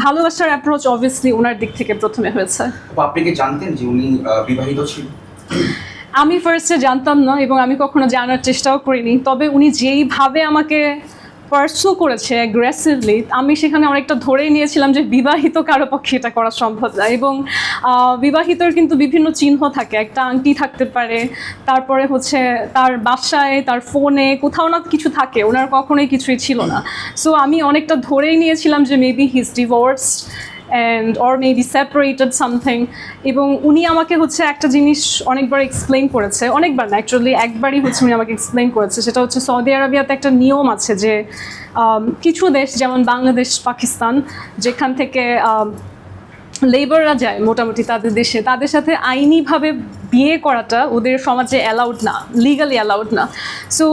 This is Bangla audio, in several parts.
ভালোবাসার অ্যাপ্রোচ অবভিয়াসলি ওনার দিক থেকে প্রথমে হয়েছে। আপনি কি জানতেন যে উনি বিবাহিত ছিল আমি ফার্স্টে জানতাম না এবং আমি কখনো জানার চেষ্টাও করিনি তবে উনি যেইভাবে আমাকে পার্সু করেছে অ্যাগ্রেসিভলি আমি সেখানে অনেকটা ধরেই নিয়েছিলাম যে বিবাহিত কারও পক্ষে এটা করা সম্ভব না। এবং বিবাহিতর কিন্তু বিভিন্ন চিহ্ন থাকে, একটা আংটি থাকতে পারে, তারপরে হচ্ছে তার বাসায়, তার ফোনে, কোথাও না কিছু থাকে, ওনার কখনোই কিছুই ছিল না। সো আমি অনেকটা ধরেই নিয়েছিলাম যে maybe his divorced and or maybe separated something এবং উনি আমাকে হচ্ছে একটা জিনিস অনেকবার এক্সপ্লেন করেছে, অনেকবার না অ্যাকচুয়ালি একবারই হচ্ছে উনি আমাকে এক্সপ্লেন করেছে। সেটা হচ্ছে সৌদি আরবিয়াতে একটা নিয়ম আছে যে কিছু দেশ, যেমন বাংলাদেশ, পাকিস্তান, যেখান থেকে লেবাররা যায় মোটামুটি তাদের দেশে, তাদের সাথে আইনিভাবে বিয়ে করাটা ওদের সমাজে অ্যালাউড না লিগালি অ্যালাউড না। সো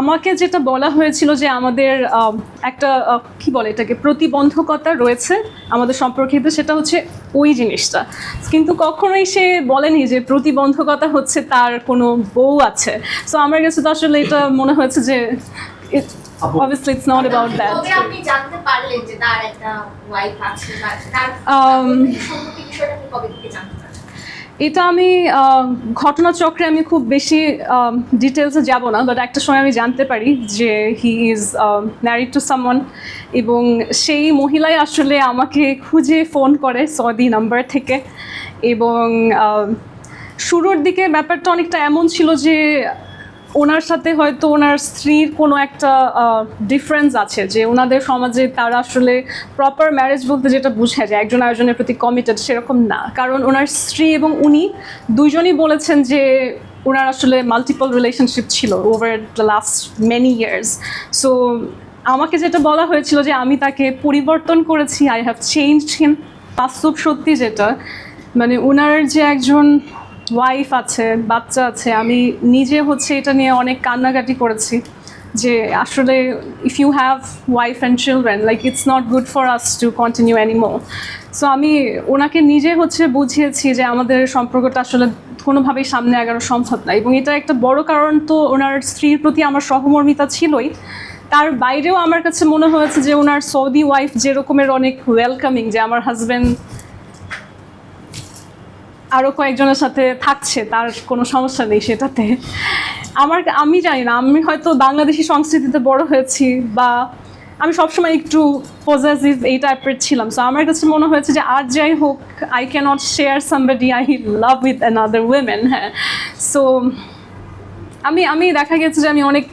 আমাকে যেটা বলা হয়েছিল যে আমাদের একটা কি বলে এটাকে, প্রতিবন্ধকতা রয়েছে আমাদের সম্পর্কিত, সেটা হচ্ছে ওই জিনিসটা। কিন্তু কখনোই সে বলেনি যে প্রতিবন্ধকতা হচ্ছে তার কোনো বউ আছে। সো আমার কাছে তো আসলে এটা মনে হয়েছে যে তার একটা ওয়াইফ আছে বা তার Um, এটা আমি ঘটনাচক্রে আমি খুব বেশি ডিটেলসে যাব না বাট একটা সময় আমি জানতে পারি যে he is married to someone এবং সেই মহিলাই আসলে আমাকে খুঁজে ফোন করে সৌদি নাম্বার থেকে এবং শুরুর দিকে ব্যাপারটা অনেকটা এমন ছিল যে ওনার সাথে হয়তো ওনার স্ত্রীর কোনো একটা ডিফারেন্স আছে যে ওনাদের সমাজে তারা আসলে প্রপার ম্যারেজ বলতে যেটা বুঝে যে একজন আয়োজনের প্রতি কমিটেড সেরকম না। কারণ ওনার স্ত্রী এবং উনি দুজনই বলেছেন যে ওনার আসলে মাল্টিপল রিলেশনশিপ ছিল over the last many years so আমাকে যেটা বলা হয়েছিল যে আমি তাকে পরিবর্তন করেছি আই হ্যাভ চেঞ্জ হিম বাস্তব সত্যি যেটা মানে ওনার যে একজন ওয়াইফ আছে, বাচ্চা আছে, আমি নিজে হচ্ছে এটা নিয়ে অনেক কান্নাকাটি করেছি যে আসলে if you have wife and children like it's not good for us to continue anymore so আমি ওনাকে নিজে হচ্ছে বুঝিয়েছি যে আমাদের সম্পর্কটা আসলে কোনোভাবেই সামনে আগানো সম্ভব না এবং এটা একটা বড় কারণ তো ওনার স্ত্রীর প্রতি আমার সহমর্মিতা ছিলই। তার বাইরেও আমার কাছে মনে হয়েছে যে ওনার সৌদি ওয়াইফ যেরকমের অনেক ওয়েলকামিং যে আমার হাজব্যান্ড আরও কয়েকজনের সাথে থাকছে, তার কোনো সমস্যা নেই সেটাতে। আমার, আমি জানি না, আমি হয়তো বাংলাদেশি সংস্কৃতিতে বড় হয়েছি বা আমি সবসময় একটু পজিটিভ এই টাইপের ছিলাম। সো আমার কাছে মনে হয়েছে যে আর যাই হোক I can't share somebody I love with another women হ্যাঁ। সো আমি আমি দেখা গেছে যে আমি অনেক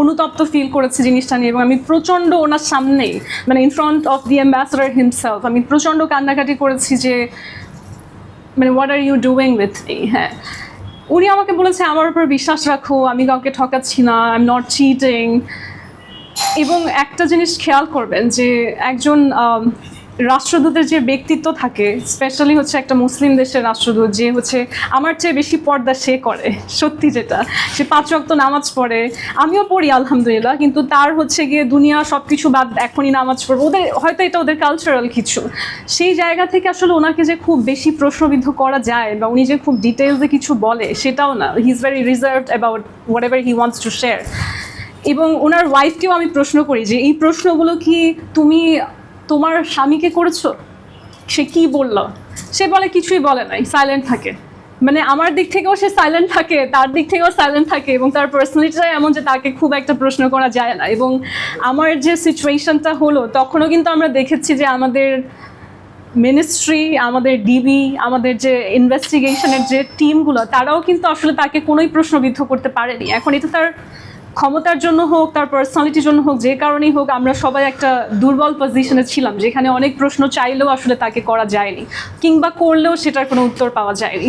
অনুতপ্ত ফিল করেছি জিনিসটা নিয়ে এবং আমি প্রচণ্ড ওনার সামনেই মানে in front of the ambassador himself আমি প্রচণ্ড কান্নাকাটি করেছি যে মানে what are you doing with me হ্যাঁ। উনি আমাকে বলেছে, আমার উপর বিশ্বাস রাখো, আমি কাউকে ঠকাচ্ছি না আই এম নট চিটিং এবং একটা জিনিস খেয়াল করবেন যে একজন রাষ্ট্রদূতের যে ব্যক্তিত্ব থাকে স্পেশালি হচ্ছে একটা মুসলিম দেশের রাষ্ট্রদূত, যে হচ্ছে আমার চেয়ে বেশি পর্দা সে করে, সত্যি যেটা। সে পাঁচ রক্ত নামাজ পড়ে, আমিও পড়ি, আলহামদুলিল্লাহ, কিন্তু তার হচ্ছে গিয়ে দুনিয়া সব কিছু বাদ, এখনই নামাজ পড়ব। ওদের, হয়তো এটা ওদের কালচারাল কিছু। সেই জায়গা থেকে আসলে ওনাকে যে খুব বেশি প্রশ্নবিদ্ধ করা যায়, বা উনি যে খুব ডিটেলসে কিছু বলে, সেটাও না। He is very reserved about whatever he wants to share এবং ওনার ওয়াইফকেও আমি প্রশ্ন করি যে, এই প্রশ্নগুলো কি তুমি তোমার স্বামীকে করেছ? সে কি বলল? সে বলে, কিছুই বলে নাই সাইলেন্ট থাকে। মানে আমার দিক থেকেও সে সাইলেন্ট থাকে, তার দিক থেকেও সাইলেন্ট থাকে, এবং তার পার্সোনালিটিটা এমন যে তাকে খুব একটা প্রশ্ন করা যায় না। এবং আমার যে সিচুয়েশনটা হলো, তখনও কিন্তু আমরা দেখেছি যে আমাদের মিনিস্ট্রি আমাদের ডিবি আমাদের যে ইনভেস্টিগেশনের যে টিমগুলো তারাও কিন্তু আসলে তাকে কোনোই প্রশ্নবিদ্ধ করতে পারেনি। এখন এটা তার ক্ষমতার জন্য হোক, তার পার্সোনালিটির জন্য হোক, যে কারণেই হোক, আমরা সবাই একটা দুর্বল পজিশনে ছিলাম, যেখানে অনেক প্রশ্ন চাইলেও আসলে তাকে করা যায়নি, কিংবা করলেও সেটার কোনো উত্তর পাওয়া যায়নি।